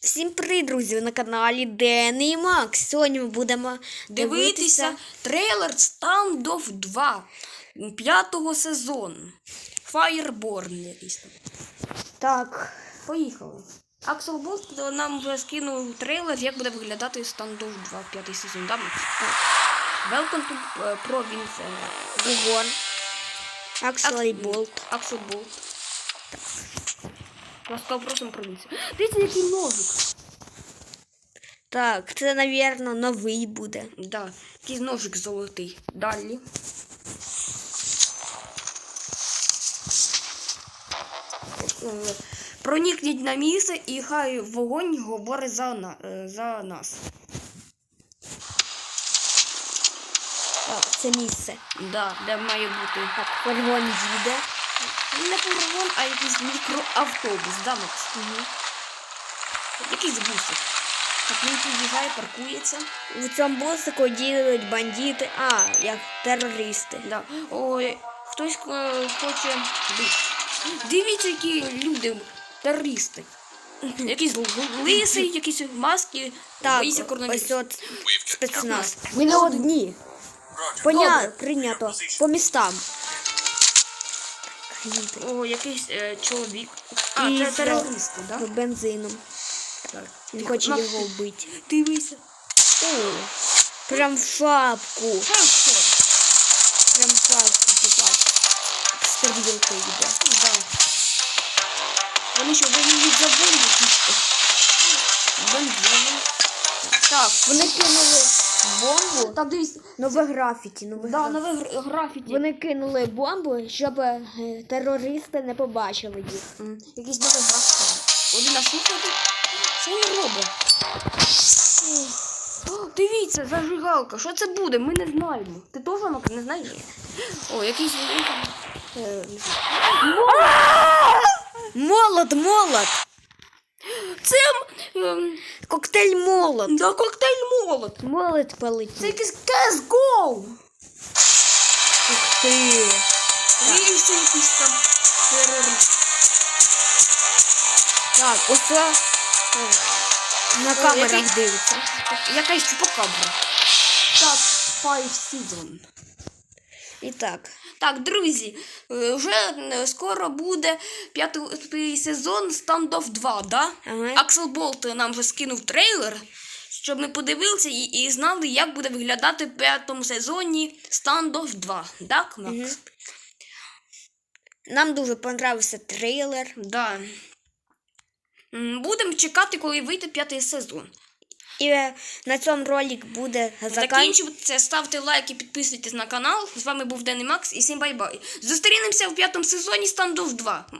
Всім привіт, друзі! Ви на каналі Ден і Макс. Сьогодні ми будемо Дивитися трейлер Standoff 2 п'ятого сезону. Fireborn якийсь там. Так, Поїхали. Аксел Болт нам вже скинув трейлер, як буде виглядати Standoff 2 п'ятий сезон. Да? Welcome to е, Province. Вогон. Аксел Болт. Аксел Болт. Ласкаво просимо провінцію. Дивіться, який ножик. Так, це, навірно, новий буде. Да, якийсь ножик золотий. Далі. Проникніть на місце і хай вогонь говорить за, на, е, за нас. Так, це місце. Да, де має бути Так, фургон їде. Не фургон, а якийсь мікроавтобус, да, Макс? Угу. Якийсь бусик. Так він під'їжджає, паркується. В цьому бусику діють бандити, а, як терористи. Да. Ой, хтось е, хоче бити. Дивіться, які люди, терористи. Якийсь л- лисий, якісь маски, Так, боїться ось коронавірусу. от спецназ. Ми не одні. Поня... Прийнято. По містам. О, якийсь е, чоловік. А, І це терористи, так? З бензином. Так. Він хоче його вбити. Дивися. О, прям в шапку. Що? Прям в шапку попав. Стрілка йде. Да. Вони що, воюють за бомбу чи що? Бензину. Так, Вони кинули бомбу. так дивіться. Нове графіті. Нове Да, графіті. нове гр- графіті. Вони кинули бомбу, щоб е, терористи не побачили їх. М, Якийсь новий графіті. Один на слухати. Що він робить? О, Дивіться, зажигалка. Що це буде? Ми не знаємо. Ти теж Мак, не знаєш? О, якийсь. е, не знаю. Молот, молот! Це ем, Коктейль молот. да, коктейль молот. Молот Це полетів. якийсь CSGO. Ух ти. Дивіться, якийсь там терорист. Так, ось це е, на камерах дивиться. Якась чупакабра. Так, Five Season. І так. Так, друзі, е, вже е, скоро буде п'ятий сезон Standoff 2, да? Ага. Аксел Болт нам вже скинув трейлер, щоб ми подивилися і, і знали, як буде виглядати в п'ятому сезоні Standoff 2. Так, Макс? Мгм. Нам дуже понравився трейлер. Да. Будемо чекати, коли вийде п'ятий сезон. І на цьому ролик буде закінчуватися. Ставте лайк і підписуйтесь на канал. З вами був Ден Макс і всім бай-бай. Зустрінемося в п'ятому сезоні стандов 2.